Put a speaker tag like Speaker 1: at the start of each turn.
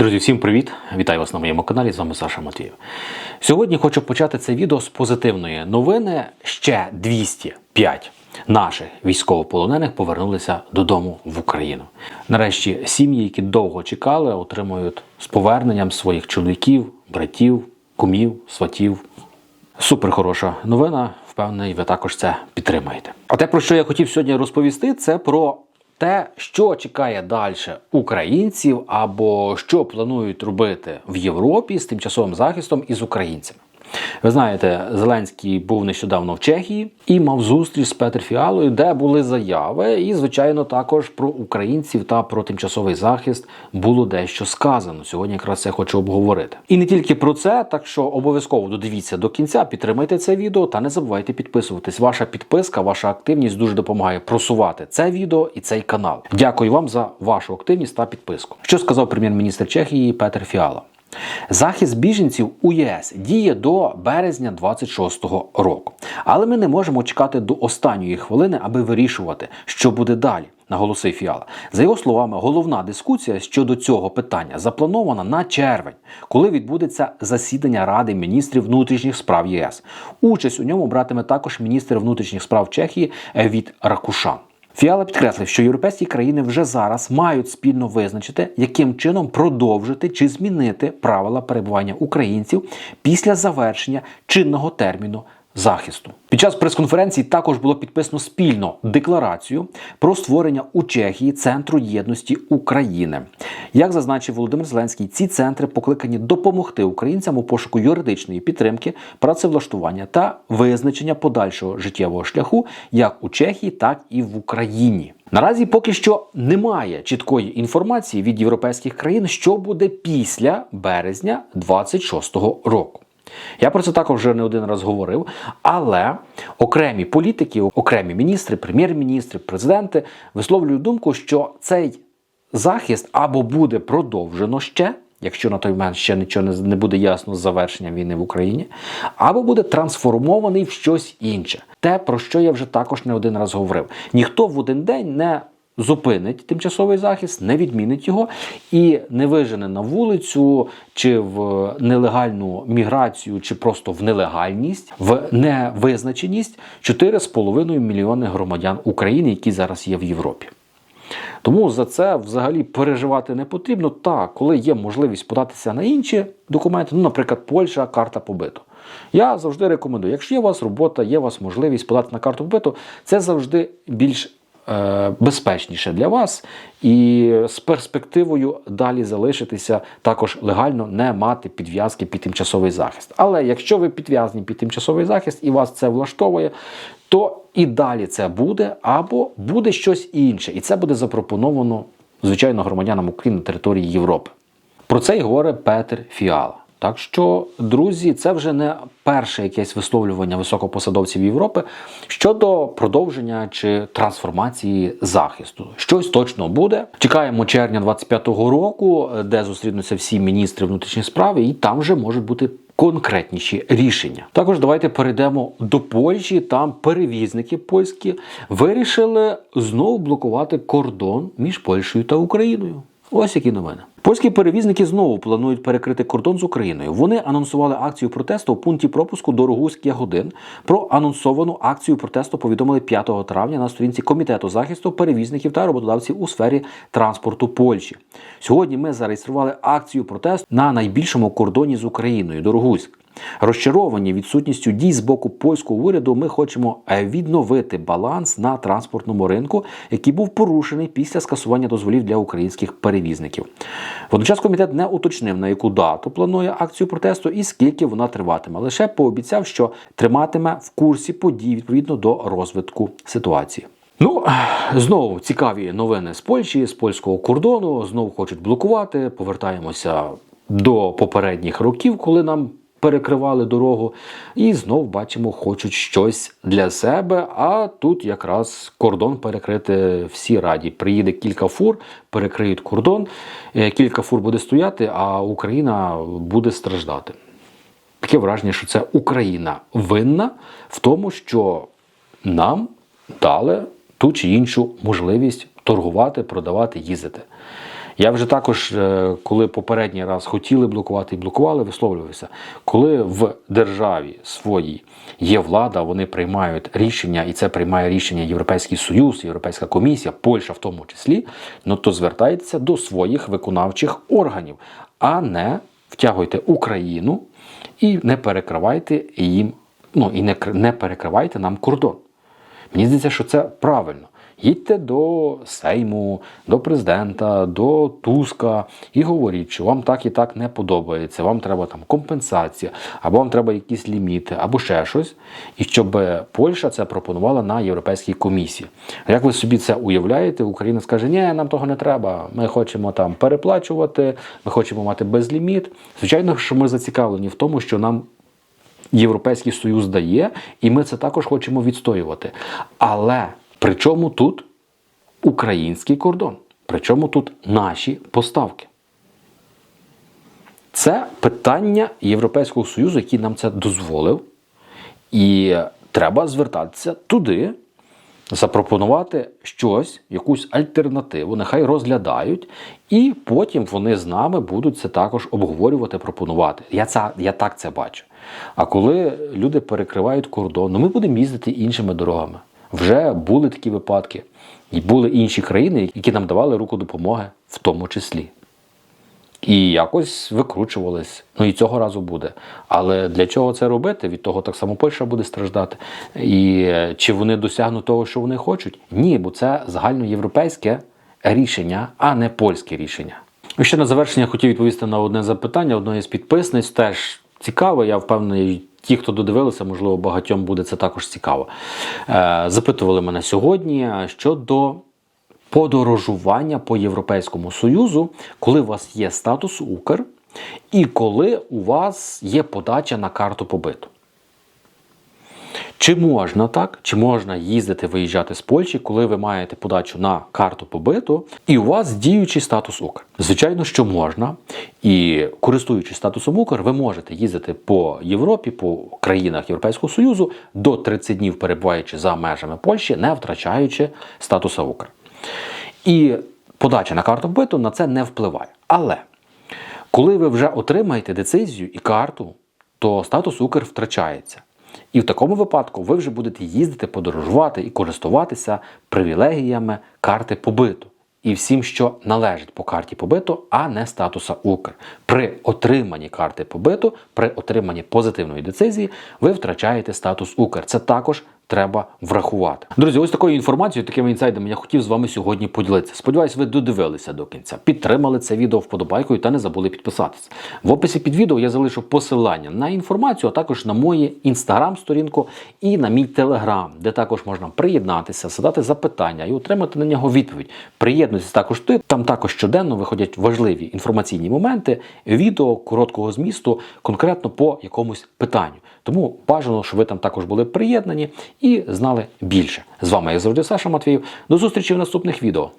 Speaker 1: Друзі, всім привіт! Вітаю вас на моєму каналі. З вами Саша Матвієв. Сьогодні хочу почати це відео з позитивної новини. Ще 205 наших військовополонених повернулися додому в Україну. Нарешті сім'ї, які довго чекали, отримують з поверненням своїх чоловіків, братів, кумів, сватів. Супер хороша новина. Впевнений, ви також це підтримаєте. А те, про що я хотів сьогодні розповісти, це про те, що чекає далі українців, або що планують робити в Європі з тимчасовим захистом із українцями. Ви знаєте, Зеленський був нещодавно в Чехії і мав зустріч з Петр Фіалою, де були заяви, і, звичайно, також про українців та про тимчасовий захист було дещо сказано. Сьогодні якраз це хочу обговорити. І не тільки про це, так що обов'язково додивіться до кінця, підтримайте це відео та не забувайте підписуватись. Ваша підписка, ваша активність дуже допомагає просувати це відео і цей канал. Дякую вам за вашу активність та підписку. Що сказав прем'єр-міністр Чехії Петр Фіала? Захист біженців у ЄС діє до березня 26-го року, але ми не можемо чекати до останньої хвилини, аби вирішувати, що буде далі. Наголосив Фіала. За його словами, головна дискусія щодо цього питання запланована на червень, коли відбудеться засідання Ради міністрів внутрішніх справ ЄС. Участь у ньому братиме також міністр внутрішніх справ Чехії Евіт Ракушан. Фіала підкреслив, що європейські країни вже зараз мають спільно визначити, яким чином продовжити чи змінити правила перебування українців після завершення чинного терміну захисту. Під час прес-конференції також було підписано спільно декларацію про створення у Чехії центру єдності України. Як зазначив Володимир Зеленський, ці центри покликані допомогти українцям у пошуку юридичної підтримки, працевлаштування та визначення подальшого життєвого шляху як у Чехії, так і в Україні. Наразі поки що немає чіткої інформації від європейських країн, що буде після березня 26-го року. Я про це також вже не один раз говорив. Але окремі політики, окремі міністри, прем'єр-міністри, президенти висловлюють думку, що цей захист або буде продовжено ще. Якщо на той момент ще нічого не буде ясно з завершенням війни в Україні, або буде трансформований в щось інше. Те, про що я вже також не один раз говорив. Ніхто в один день не зупинить тимчасовий захист, не відмінить його і не вижене на вулицю чи в нелегальну міграцію, чи просто в нелегальність, в невизначеність 4,5 мільйони громадян України, які зараз є в Європі. Тому за це взагалі переживати не потрібно. Так, коли є можливість податися на інші документи, ну, наприклад, Польща, карта побиту. Я завжди рекомендую, якщо є у вас робота, є у вас можливість подати на карту побиту, це завжди більш безпечніше для вас і з перспективою далі залишитися також легально не мати підв'язки під тимчасовий захист. Але якщо ви підв'язані під тимчасовий захист і вас це влаштовує, то і далі це буде, або буде щось інше, і це буде запропоновано, звичайно, громадянам України на території Європи. Про це й говорить Петер Фіала. Так що, друзі, це вже не перше якесь висловлювання високопосадовців Європи щодо продовження чи трансформації захисту. Щось точно буде. Чекаємо червня 25-го року, де зустрінуться всі міністри внутрішніх справ, і там вже можуть бути. Конкретніші рішення. Також давайте перейдемо до Польщі. Там перевізники польські вирішили знову блокувати кордон між Польщею та Україною. Ось які новини. Польські перевізники знову планують перекрити кордон з Україною. Вони анонсували акцію протесту у пункті пропуску до Рогузьк Ягодин. Про анонсовану акцію протесту повідомили 5 травня на сторінці комітету захисту перевізників та роботодавців у сфері транспорту Польщі. Сьогодні ми зареєстрували акцію протесту на найбільшому кордоні з Україною Дорогуськ. Розчаровані відсутністю дій з боку польського уряду, ми хочемо відновити баланс на транспортному ринку, який був порушений після скасування дозволів для українських перевізників. Водночас комітет не уточнив, на яку дату планує акцію протесту і скільки вона триватиме. Лише пообіцяв, що триматиме в курсі подій відповідно до розвитку ситуації. Ну, знову цікаві новини з Польщі, з польського кордону. Знову хочуть блокувати. Повертаємося до попередніх років, коли нам перекривали дорогу, і знов бачимо, хочуть щось для себе. А тут якраз кордон перекрити всі раді. Приїде кілька фур, перекриють кордон, е, кілька фур буде стояти, а Україна буде страждати. Таке враження, що це Україна винна в тому, що нам дали ту чи іншу можливість торгувати, продавати, їздити. Я вже також, е, коли попередній раз хотіли блокувати і блокували, висловлювався. Коли в державі своїй є влада, вони приймають рішення, і це приймає рішення Європейський Союз, Європейська комісія, Польща в тому числі, ну то звертайтеся до своїх виконавчих органів, а не втягуйте Україну і не перекривайте їм, ну і не, не перекривайте нам кордон. Мені здається, що це правильно. Їдьте до Сейму, до президента, до Туска і говоріть, що вам так і так не подобається, вам треба там компенсація, або вам треба якісь ліміти, або ще щось. І щоб Польща це пропонувала на Європейській комісії. А як ви собі це уявляєте, Україна скаже, ні, нам того не треба. Ми хочемо там переплачувати, ми хочемо мати безліміт. Звичайно, що ми зацікавлені в тому, що нам Європейський Союз дає, і ми це також хочемо відстоювати. Але при чому тут український кордон? При чому тут наші поставки? Це питання Європейського Союзу, який нам це дозволив. І треба звертатися туди, запропонувати щось, якусь альтернативу, нехай розглядають, і потім вони з нами будуть це також обговорювати, пропонувати. Я, це, я так це бачу. А коли люди перекривають кордон, ну ми будемо їздити іншими дорогами. Вже були такі випадки, і були інші країни, які нам давали руку допомоги, в тому числі. І якось викручувались. Ну і цього разу буде. Але для чого це робити? Від того так само Польща буде страждати. І е, чи вони досягнуть того, що вони хочуть? Ні, бо це загальноєвропейське рішення, а не польське рішення. І ще на завершення хотів відповісти на одне запитання одної з підписниць. Теж цікаво, я впевнений. Ті, хто додивилися, можливо, багатьом буде це також цікаво. Е, запитували мене сьогодні щодо подорожування по Європейському Союзу, коли у вас є статус Укр і коли у вас є подача на карту побиту. Чи можна так, чи можна їздити, виїжджати з Польщі, коли ви маєте подачу на карту побиту, і у вас діючий статус Укр? Звичайно, що можна. І користуючись статусом Укр, ви можете їздити по Європі, по країнах Європейського Союзу до 30 днів перебуваючи за межами Польщі, не втрачаючи статуса Укр. І подача на карту побиту на це не впливає. Але коли ви вже отримаєте децизію і карту, то статус Укр втрачається. І в такому випадку ви вже будете їздити, подорожувати і користуватися привілегіями карти побиту. І всім, що належить по карті побиту, а не статуса Укр. При отриманні карти побиту, при отриманні позитивної децизії, ви втрачаєте статус Укр. Це також треба врахувати. Друзі, ось такою інформацією, такими інсайдами я хотів з вами сьогодні поділитися. Сподіваюсь, ви додивилися до кінця, підтримали це відео вподобайкою та не забули підписатися. В описі під відео я залишу посилання на інформацію, а також на моє інстаграм-сторінку і на мій телеграм, де також можна приєднатися, задати запитання і отримати на нього відповідь. Приєднуйтесь також ти. Там також щоденно виходять важливі інформаційні моменти, відео короткого змісту, конкретно по якомусь питанню. Тому бажано, щоб ви там також були приєднані і знали більше. З вами, я завжди, Саша Матвіїв. До зустрічі в наступних відео.